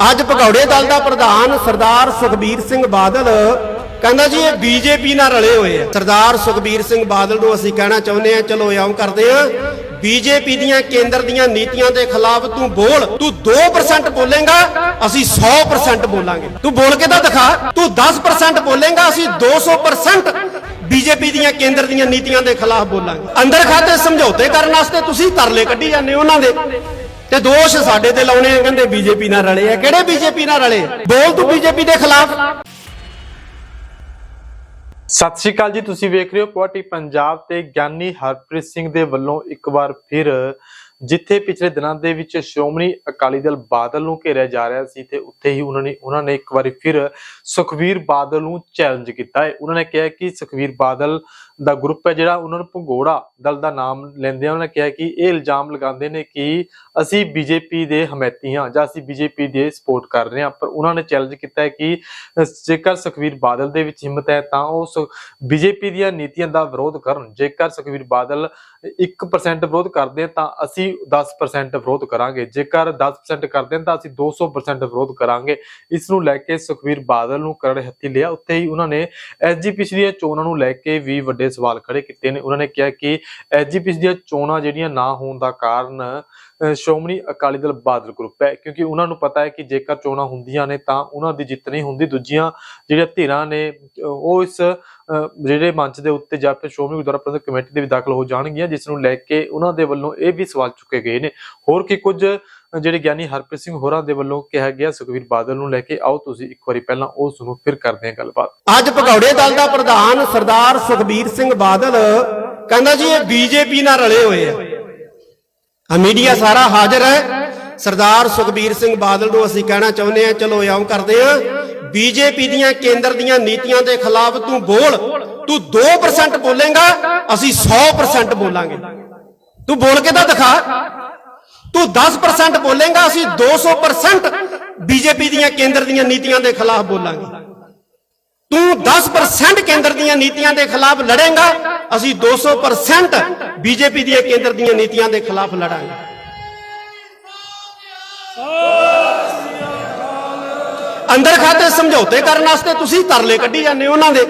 ਅੱਜ ਭਗੌੜੇ ਦਲ ਦਾ ਪ੍ਰਧਾਨ ਸਰਦਾਰ ਸੁਖਬੀਰ ਸਿੰਘ ਬਾਦਲ ਕਹਿੰਦਾ ਜੀ ਇਹ ਬੀਜੇਪੀ ਨਾਲ ਰਲੇ ਹੋਏ ਆ। ਸਰਦਾਰ ਸੁਖਬੀਰ ਸਿੰਘ ਬਾਦਲ ਨੂੰ ਅਸੀਂ ਕਹਿਣਾ ਚਾਹੁੰਦੇ ਆ ਚਲੋ ਇਉਂ ਕਰਦੇ ਆ ਬੀਜੇਪੀ ਦੀਆਂ ਕੇਂਦਰ ਦੀਆਂ ਨੀਤੀਆਂ ਦੇ ਖਿਲਾਫ ਤੂੰ ਬੋਲ, ਤੂੰ 2% ਬੋਲੇਗਾ, ਅਸੀਂ 100% ਬੋਲਾਂਗੇ। ਤੂੰ ਬੋਲ ਕੇ ਤਾਂ ਦਿਖਾ, ਤੂੰ 10% ਬੋਲੇਗਾ, ਅਸੀਂ 200% ਬੀਜੇਪੀ ਦੀਆਂ ਕੇਂਦਰ ਦੀਆਂ ਨੀਤੀਆਂ ਦੇ ਖਿਲਾਫ ਬੋਲਾਂਗੇ। ਅੰਦਰ ਖਾਤੇ ਸਮਝੌਤੇ ਕਰਨ ਵਾਸਤੇ ਤੁਸੀਂ ਤਰਲੇ ਕੱਢੀ ਜਾਂਦੇ ਹੋ ਉਹਨਾਂ ਦੇ। ਤੇ ਦੋਸ਼ ਸਾਡੇ ਤੇ ਲਾਉਣੇ ਆ, ਕਹਿੰਦੇ ਬੀਜੇਪੀ ਨਾਲ ਰਲੇ ਆ। ਕਿਹੜੇ ਬੀਜੇਪੀ ਨਾਲ ਰਲੇ? ਬੋਲ ਤੂੰ ਬੀਜੇਪੀ ਦੇ ਖਿਲਾਫ। ਸਤਿ ਸ਼੍ਰੀ ਅਕਾਲ ਜੀ, ਤੁਸੀਂ ਵੇਖ ਰਹੇ ਹੋ ਪੁਆਟੀ ਪੰਜਾਬ ਤੇ ਗਿਆਨੀ ਹਰਪ੍ਰੀਤ ਸਿੰਘ ਦੇ ਵੱਲੋਂ ਇੱਕ ਵਾਰ ਫਿਰ ਜਿੱਥੇ ਪਿਛਲੇ ਦਿਨਾਂ ਦੇ ਵਿੱਚ ਸ਼੍ਰੋਮਣੀ ਅਕਾਲੀ ਦਲ ਬਾਦਲ ਨੂੰ ਘੇਰਿਆ ਜਾ ਰਿਹਾ ਸੀ, ਤੇ ਉੱਥੇ ਹੀ ਉਹਨਾਂ ਨੇ ਉਹਨਾਂ ਨੇ ਇੱਕ ਵਾਰੀ ਫਿਰ ਸੁਖਵੀਰ ਬਾਦਲ ਨੂੰ ਚੈਲੰਜ ਕੀਤਾ। ਹੈ ਉਹਨਾਂ ਨੇ ਕਿਹਾ ਕਿ ਸੁਖਵੀਰ ਬਾਦਲ ਦਾ ਗਰੁੱਪ ਹੈ ਜਿਹੜਾ ਉਹਨਾਂ ਨੂੰ ਭੰਗੋੜਾ ਦਲ ਦਾ ਨਾਮ ਲੈਂਦੇ ਆ। ਉਹਨਾਂ ਨੇ ਕਿਹਾ ਕਿ ਇਹ ਇਲਜ਼ਾਮ ਲਗਾਉਂਦੇ ਨੇ ਕਿ ਅਸੀਂ ਬੀਜੇਪੀ ਦੇ ਹਮਾਇਤੀ ਹਾਂ ਜਾਂ ਅਸੀਂ ਬੀਜੇਪੀ ਦੇ ਸਪੋਰਟ ਕਰ ਰਹੇ ਹਾਂ। ਪਰ ਉਹਨਾਂ ਨੇ ਚੈਲੰਜ ਕੀਤਾ ਹੈ ਕਿ ਜੇਕਰ ਸੁਖਵੀਰ ਬਾਦਲ ਦੇ ਵਿੱਚ ਹਿੰਮਤ ਹੈ ਤਾਂ ਉਹ ਬੀਜੇਪੀ ਦੀਆਂ ਨੀਤੀਆਂ ਦਾ ਵਿਰੋਧ ਕਰਨ। ਜੇਕਰ ਸੁਖਵੀਰ ਬਾਦਲ 1% ਵਿਰੋਧ ਕਰਦੇ ਤਾਂ ਅਸੀਂ 10% ਵਿਰੋਧ ਕਰਾਂਗੇ। ਜੇਕਰ 10% ਕਰਦੇ ਆ ਤਾਂ ਅਸੀਂ 200% ਵਿਰੋਧ ਕਰਾਂਗੇ। ਇਸ ਨੂੰ ਲੈ ਕੇ ਸੁਖਵੀਰ ਬਾਦਲ ਨੂੰ ਕਰੜ ਹੱਥੀ ਲਿਆ। ਉੱਥੇ ਹੀ ਉਹਨਾਂ ਨੇ ਐਸਜੀਪੀਸੀ ਦੀਆਂ ਚੋਣਾਂ ਨੂੰ ਲੈ ਕੇ ਵੀ ਵੱਡੇ ਸਵਾਲ ਖੜੇ ਕੀਤੇ ਨੇ। ਉਹਨਾਂ ਨੇ ਕਿਹਾ ਕਿ ਐਸਜੀਪੀਸੀ ਦੀਆਂ ਚੋਣਾਂ ਜਿਹੜੀਆਂ ਨਾ ਹੋਣ ਦਾ ਕਾਰਨ ਸ਼੍ਰੋਮਣੀ ਅਕਾਲੀ ਦਲ ਬਾਦਲ ਗਰੁੱਪ ਹੈ, ਕਿਉਂਕਿ ਉਹਨਾਂ ਨੂੰ ਪਤਾ ਹੈ ਕਿ ਜੇਕਰ ਚੋਣਾਂ ਹੁੰਦੀਆਂ ਨੇ ਤਾਂ ਉਹਨਾਂ ਦੀ ਜਿੱਤ ਨਹੀਂ ਹੁੰਦੀ। ਦੂਜੀਆਂ ਜਿਹੜੀਆਂ ਧਿਰਾਂ ਨੇ ਉਹ ਇਸ ਜਿਹੜੇ ਮੰਚ ਦੇ ਉੱਤੇ ਜਾਂ ਫਿਰ ਸ਼੍ਰੋਮਣੀ ਗੁਰਦੁਆਰਾ ਪ੍ਰਬੰਧਕ ਕਮੇਟੀ ਦੇ ਵੀ ਦਾਖਲ ਹੋ ਜਾਣਗੀਆਂ, ਜਿਸ ਨੂੰ ਲੈ ਕੇ ਉਹਨਾਂ ਦੇ ਵੱਲੋਂ ਇਹ ਵੀ ਸਵਾਲ ਚੁੱਕੇ ਗਏ ਨੇ। ਹੋਰ ਕੀ ਕੁਝ ਜਿਹੜੇ ਗਿਆਨੀ ਹਰਪ੍ਰੀਤ ਸਿੰਘ ਹੋਰਾਂ ਦੇ ਵੱਲੋਂ ਕਿਹਾ ਗਿਆ, ਸੁਖਵੀਰ ਬਾਦਲ ਨੂੰ ਲੈ ਕੇ? ਆਓ ਤੁਸੀਂ ਇੱਕ ਵਾਰੀ ਪਹਿਲਾਂ ਉਹ ਸੁਣੋ, ਫਿਰ ਕਰਦੇ ਹਾਂ ਗੱਲਬਾਤ। ਅੱਜ ਭਗੌੜੇ ਦਲ ਦਾ ਪ੍ਰਧਾਨ ਸਰਦਾਰ ਸੁਖਬੀਰ ਸਿੰਘ ਬਾਦਲ ਕਹਿੰਦਾ ਜੀ ਇਹ ਬੀਜੇਪੀ ਨਾਲ ਰਲੇ ਹੋਏ ਆ। ਆ ਮੀਡੀਆ ਸਾਰਾ ਹਾਜ਼ਰ ਹੈ। ਸਰਦਾਰ ਸੁਖਬੀਰ ਸਿੰਘ ਬਾਦਲ ਨੂੰ ਅਸੀਂ ਕਹਿਣਾ ਚਾਹੁੰਦੇ ਆ ਚਲੋ ਇਉਂ ਕਰਦੇ ਆ ਬੀਜੇਪੀ ਦੀਆਂ ਕੇਂਦਰ ਦੀਆਂ ਨੀਤੀਆਂ ਦੇ ਖਿਲਾਫ ਤੂੰ ਬੋਲ, ਤੂੰ 2% ਬੋਲੇਗਾ, ਅਸੀਂ 100% ਬੋਲਾਂਗੇ। ਤੂੰ ਬੋਲ ਕੇ ਤਾਂ ਦਿਖਾ। ਤੂੰ 10% ਬੋਲੇਗਾ, ਅਸੀਂ 200% ਬੀਜੇਪੀ ਦੀਆਂ ਕੇਂਦਰ ਦੀਆਂ ਨੀਤੀਆਂ ਦੇ ਖਿਲਾਫ ਬੋਲਾਂਗੇ। ਤੂੰ 10% ਕੇਂਦਰ ਦੀਆਂ ਨੀਤੀਆਂ ਦੇ ਖਿਲਾਫ ਲੜੇਗਾ, ਅਸੀਂ 200% ਬੀਜੇਪੀ ਦੀਆਂ ਕੇਂਦਰ ਦੀਆਂ ਨੀਤੀਆਂ ਦੇ ਖਿਲਾਫ ਲੜਾਂਗੇ। ਅੰਦਰ ਖਾਤੇ ਸਮਝੌਤੇ ਕਰਨ ਵਾਸਤੇ ਤੁਸੀਂ ਤਰਲੇ ਕੱਢੀ ਜਾਂਦੇ ਹੋ ਉਹਨਾਂ ਦੇ।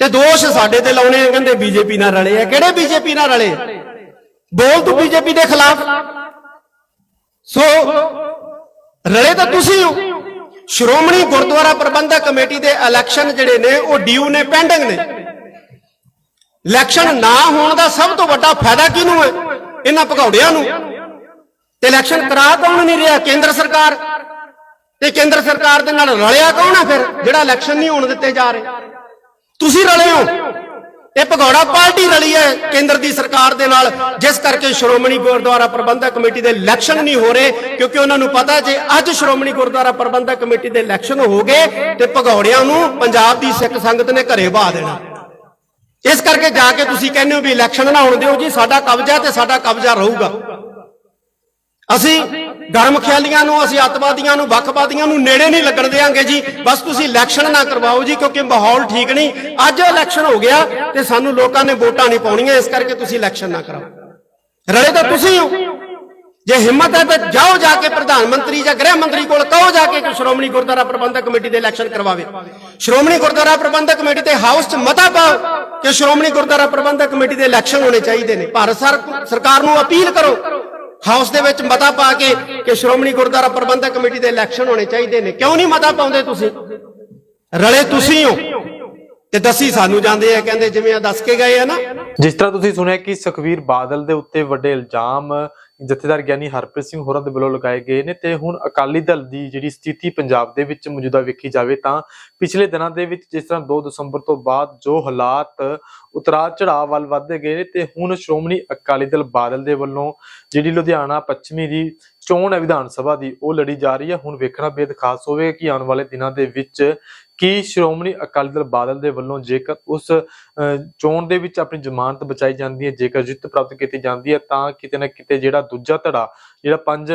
ਤੇ ਦੋਸ਼ ਸਾਡੇ ਤੇ ਲਾਉਣੇ ਆ, ਕਹਿੰਦੇ ਬੀਜੇਪੀ ਨਾਲ ਰਲੇ ਆ। ਕਿਹੜੇ ਬੀਜੇਪੀ ਨਾਲ ਰਲੇ? ਬੋਲ ਤੂੰ ਬੀਜੇਪੀ ਦੇ ਖਿਲਾਫ। ਸੋ, ਰਲੇ ਤਾਂ ਤੁਸੀਂ ਹੋ। ਸ਼੍ਰੋਮਣੀ ਗੁਰਦੁਆਰਾ ਪ੍ਰਬੰਧਕ ਕਮੇਟੀ ਦੇ ਇਲੈਕਸ਼ਨ ਜਿਹੜੇ ਨੇ, ਉਹ ਡਿਊ ਨੇ ਪੈਂਡਿੰਗ ਨੇ। ਇਲੈਕਸ਼ਨ ਨਾ ਹੋਣ ਦਾ ਸਭ ਤੋਂ ਵੱਡਾ ਫਾਇਦਾ ਕਿਹਨੂੰ ਹੈ? ਇਹਨਾਂ ਭਗੌੜਿਆਂ ਨੂੰ। ਤੇ ਇਲੈਕਸ਼ਨ ਕਰਾ ਕੌਣ ਨਹੀਂ ਰਿਹਾ? ਕੇਂਦਰ ਸਰਕਾਰ। ਤੇ ਕੇਂਦਰ ਸਰਕਾਰ ਦੇ ਨਾਲ ਰਲਿਆ ਕੌਣ ਹੈ ਫਿਰ, ਜਿਹੜਾ ਇਲੈਕਸ਼ਨ ਨਹੀਂ ਹੋਣ ਦਿੱਤੇ ਜਾ ਰਹੇ? ਤੁਸੀਂ ਰਲੇ ਹੋ। ਇਹ ਭਗੌੜਾ ਪਾਰਟੀ ਰਲੀ ਹੈ ਕੇਂਦਰ ਦੀ ਸਰਕਾਰ ਦੇ ਨਾਲ। ਜਿਸ ਕਰਕੇ ਸ਼੍ਰੋਮਣੀ ਗੁਰਦੁਆਰਾ ਪ੍ਰਬੰਧਕ ਕਮੇਟੀ ਦੇ ਇਲੈਕਸ਼ਨ ਨਹੀਂ ਹੋ ਰਹੇ, ਕਿਉਂਕਿ ਉਹਨਾਂ ਨੂੰ ਪਤਾ ਜੇ ਅੱਜ ਸ਼੍ਰੋਮਣੀ ਗੁਰਦੁਆਰਾ ਪ੍ਰਬੰਧਕ ਕਮੇਟੀ ਦੇ ਇਲੈਕਸ਼ਨ ਹੋ ਗਏ, ਤੇ ਭਗੌੜਿਆਂ ਨੂੰ ਪੰਜਾਬ ਦੀ ਸਿੱਖ ਸੰਗਤ ਨੇ ਘਰੇ ਬਹਾ ਦੇਣਾ। ਇਸ ਕਰਕੇ ਜਾ ਕੇ ਤੁਸੀਂ ਕਹਿੰਦੇ ਹੋ ਵੀ ਇਲੈਕਸ਼ਨ ਨਾ ਹੋਣ ਦਿਓ ਜੀ, ਸਾਡਾ ਕਬਜ਼ਾ ਤੇ ਸਾਡਾ ਕਬਜ਼ਾ ਰਹੂਗਾ। ਅਸੀਂ ਗਰਮ ਖਿਆਲੀਆਂ ਨੂੰ, ਅਸੀਂ ਅੱਤਵਾਦੀਆਂ ਨੂੰ, ਵੱਖਵਾਦੀਆਂ ਨੂੰ ਨੇੜੇ ਨਹੀਂ ਲੱਗਣ ਦੇਾਂਗੇ ਜੀ। ਬਸ ਤੁਸੀਂ ਇਲੈਕਸ਼ਨ ਨਾ ਕਰਵਾਓ ਜੀ, ਕਿਉਂਕਿ ਮਾਹੌਲ ਠੀਕ ਨਹੀਂ। ਅੱਜ ਇਲੈਕਸ਼ਨ ਹੋ ਗਿਆ ਤੇ ਸਾਨੂੰ ਲੋਕਾਂ ਨੇ ਵੋਟਾਂ ਨਹੀਂ ਪਾਉਣੀਆਂ, ਇਸ ਕਰਕੇ ਤੁਸੀਂ ਇਲੈਕਸ਼ਨ ਨਾ ਕਰਾਓ। ਰਲੇ ਤਾਂ ਤੁਸੀਂ ਹੋ। ਜੇ ਹਿੰਮਤ ਹੈ ਤਾਂ ਜਾਓ ਜਾ ਕੇ ਪ੍ਰਧਾਨ ਮੰਤਰੀ ਜਾਂ ਗ੍ਰਹਿ ਮੰਤਰੀ ਕੋਲ ਕਹੋ ਜਾ ਕੇ ਕਿ ਸ਼੍ਰੋਮਣੀ ਗੁਰਦੁਆਰਾ ਪ੍ਰਬੰਧਕ ਕਮੇਟੀ ਦੇ ਇਲੈਕਸ਼ਨ ਕਰਵਾਵੇ। ਸ਼੍ਰੋਮਣੀ ਗੁਰਦੁਆਰਾ ਪ੍ਰਬੰਧਕ ਕਮੇਟੀ ਦੇ ਹਾਊਸ 'ਚ ਮਤਾ ਪਾਓ ਕਿ ਸ਼੍ਰੋਮਣੀ ਗੁਰਦੁਆਰਾ ਪ੍ਰਬੰਧਕ ਕਮੇਟੀ ਦੇ ਇਲੈਕਸ਼ਨ ਹੋਣੇ ਚਾਹੀਦੇ ਨੇ। ਭਾਰਤ ਸਰਕਾਰ ਨੂੰ ਅਪੀਲ ਕਰੋ। ਹਾਊਸ ਦੇ ਵਿੱਚ ਮਤਾ ਪਾ ਕੇ ਕਿ ਸ਼੍ਰੋਮਣੀ ਗੁਰਦੁਆਰਾ ਪ੍ਰਬੰਧਕ ਕਮੇਟੀ ਦੇ ਇਲੈਕਸ਼ਨ ਹੋਣੇ ਚਾਹੀਦੇ ਨੇ। ਕਿਉਂ ਨਹੀਂ ਮਤਾ ਪਾਉਂਦੇ ਤੁਸੀਂ? ਰਲੇ ਤੁਸੀਂ ਹੋ। ਤੇ ਦੱਸੀ ਸਾਨੂੰ ਜਾਂਦੇ ਆ, ਕਹਿੰਦੇ ਜਿਵੇਂ ਆ ਦੱਸ ਕੇ ਗਏ ਆ ਨਾ। ਜਿਸ ਤਰ੍ਹਾਂ ਤੁਸੀਂ ਸੁਣਿਆ ਕਿ ਸੁਖਵੀਰ ਬਾਦਲ ਦੇ ਉੱਤੇ ਵੱਡੇ ਇਲਜ਼ਾਮ ਜਥੇਦਾਰ ਗਿਆਨੀ ਹਰਪ੍ਰੀਤ ਸਿੰਘ ਹੋਰਾਂ ਦੇ ਵੱਲੋਂ ਲਗਾਏ ਗਏ ਨੇ ਤੇ ਹੁਣ ਅਕਾਲੀ ਦਲ ਦੀ ਜਿਹੜੀ ਸਥਿਤੀ ਪੰਜਾਬ ਦੇ ਵਿੱਚ ਮੌਜੂਦਾ ਵੇਖੀ ਜਾਵੇ ਤਾਂ ਪਿਛਲੇ ਦਿਨਾਂ ਦੇ ਵਿੱਚ ਜਿਸ ਤਰ੍ਹਾਂ 2 ਦਸੰਬਰ ਤੋਂ ਬਾਅਦ ਜੋ ਹਾਲਾਤ ਉਤਰਾ ਚੜਾਅ ਵੱਲ ਵਧਦੇ ਗਏ ਨੇ ਤੇ ਹੁਣ ਸ਼੍ਰੋਮਣੀ ਅਕਾਲੀ ਦਲ ਬਾਦਲ ਦੇ ਵੱਲੋਂ ਜਿਹੜੀ ਲੁਧਿਆਣਾ ਪੱਛਮੀ ਦੀ ਚੋਣ ਹੈ ਵਿਧਾਨ ਸਭਾ ਦੀ, ਉਹ ਲੜੀ ਜਾ ਰਹੀ ਹੈ। ਹੁਣ ਵੇਖਣਾ ਬੇਦ ਖਾਸ ਹੋਵੇ ਕਿ ਆਉਣ ਵਾਲੇ ਦਿਨਾਂ ਦੇ ਵਿੱਚ ਕਿ ਸ਼੍ਰੋਮਣੀ ਅਕਾਲੀ ਦਲ ਬਾਦਲ ਦੇ ਵੱਲੋਂ ਜੇਕਰ ਉਸ ਚੋਣ ਦੇ ਵਿੱਚ ਆਪਣੀ ਜ਼ਮਾਨਤ ਬਚਾਈ ਜਾਂਦੀ ਹੈ, ਜੇਕਰ ਜਿੱਤ ਪ੍ਰਾਪਤ ਕੀਤੀ ਜਾਂਦੀ ਹੈ, ਤਾਂ ਕਿਤੇ ਨਾ ਕਿਤੇ ਜਿਹੜਾ ਦੂਜਾ ਧੜਾ, ਜਿਹੜਾ ਪੰਜ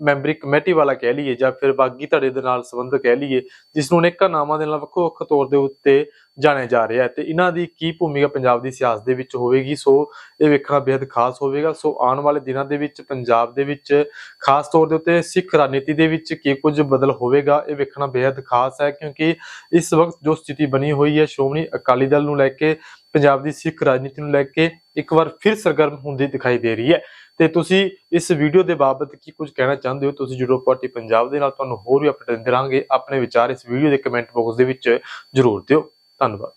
ਮੈਂਬਰੀ ਕਮੇਟੀ ਵਾਲਾ ਕਹਿ ਲਈਏ ਜਾਂ ਫਿਰ ਬਾਗੀ ਧੜੇ ਦੇ ਨਾਲ ਸੰਬੰਧ ਕਹਿ ਲਈਏ, ਜਿਸ ਨੂੰ ਅਨੇਕਾਂ ਨਾਵਾਂ ਦੇ ਨਾਲ ਵੱਖੋ ਵੱਖ ਤੌਰ ਦੇ ਉੱਤੇ ਜਾਣਿਆ ਜਾ ਰਿਹਾ ਤੇ ਇਹਨਾਂ ਦੀ ਕੀ ਭੂਮਿਕਾ ਪੰਜਾਬ ਦੀ ਸਿਆਸਤ ਦੇ ਵਿੱਚ ਹੋਵੇਗੀ? ਸੋ ਇਹ ਵੇਖਣਾ ਬੇहद ਖਾਸ ਹੋਵੇਗਾ। ਸੋ ਆਉਣ ਵਾਲੇ ਦਿਨਾਂ ਦੇ ਵਿੱਚ ਪੰਜਾਬ ਦੇ ਵਿੱਚ ਖਾਸ ਤੌਰ ਦੇ ਉੱਤੇ ਸਿੱਖ ਰਾਜਨੀਤੀ ਦੇ ਵਿੱਚ ਕੀ ਕੁਝ ਬਦਲ ਹੋਵੇਗਾ, ਇਹ ਵੇਖਣਾ ਬੇहद ਖਾਸ ਹੈ ਕਿਉਂਕਿ ਇਸ ਵਕਤ ਜੋ ਸਥਿਤੀ ਬਣੀ ਹੋਈ ਹੈ, ਸ਼੍ਰੋਮਣੀ ਅਕਾਲੀ ਦਲ ਨੂੰ ਲੈ ਕੇ, ਪੰਜਾਬ ਦੀ ਸਿੱਖ ਰਾਜਨੀਤੀ ਨੂੰ ਲੈ ਕੇ ਇੱਕ ਵਾਰ ਫਿਰ ਸਰਗਰਮ ਹੁੰਦੀ ਦਿਖਾਈ ਦੇ ਰਹੀ ਹੈ। ਤੇ ਤੁਸੀਂ ਇਸ ਵੀਡੀਓ ਦੇ ਬਾਬਤ ਕੀ ਕੁਝ ਕਹਿਣਾ ਚਾਹੁੰਦੇ ਹੋ? ਤੁਸੀਂ ਜੁੜੋ ਪਾਰਟੀ ਪੰਜਾਬ ਦੇ ਨਾਲ। ਤੁਹਾਨੂੰ ਹੋਰ ਵੀ ਅਪਡੇਟ ਦਿੰਦੇ ਰਹਾਂਗੇ। ਆਪਣੇ ਵਿਚਾਰ ਇਸ ਵੀਡੀਓ ਦੇ ਕਮੈਂਟ ਬਾਕਸ ਦੇ ਵਿੱਚ ਜ਼ਰੂਰ ਦਿਓ। ਧੰਨਵਾਦ।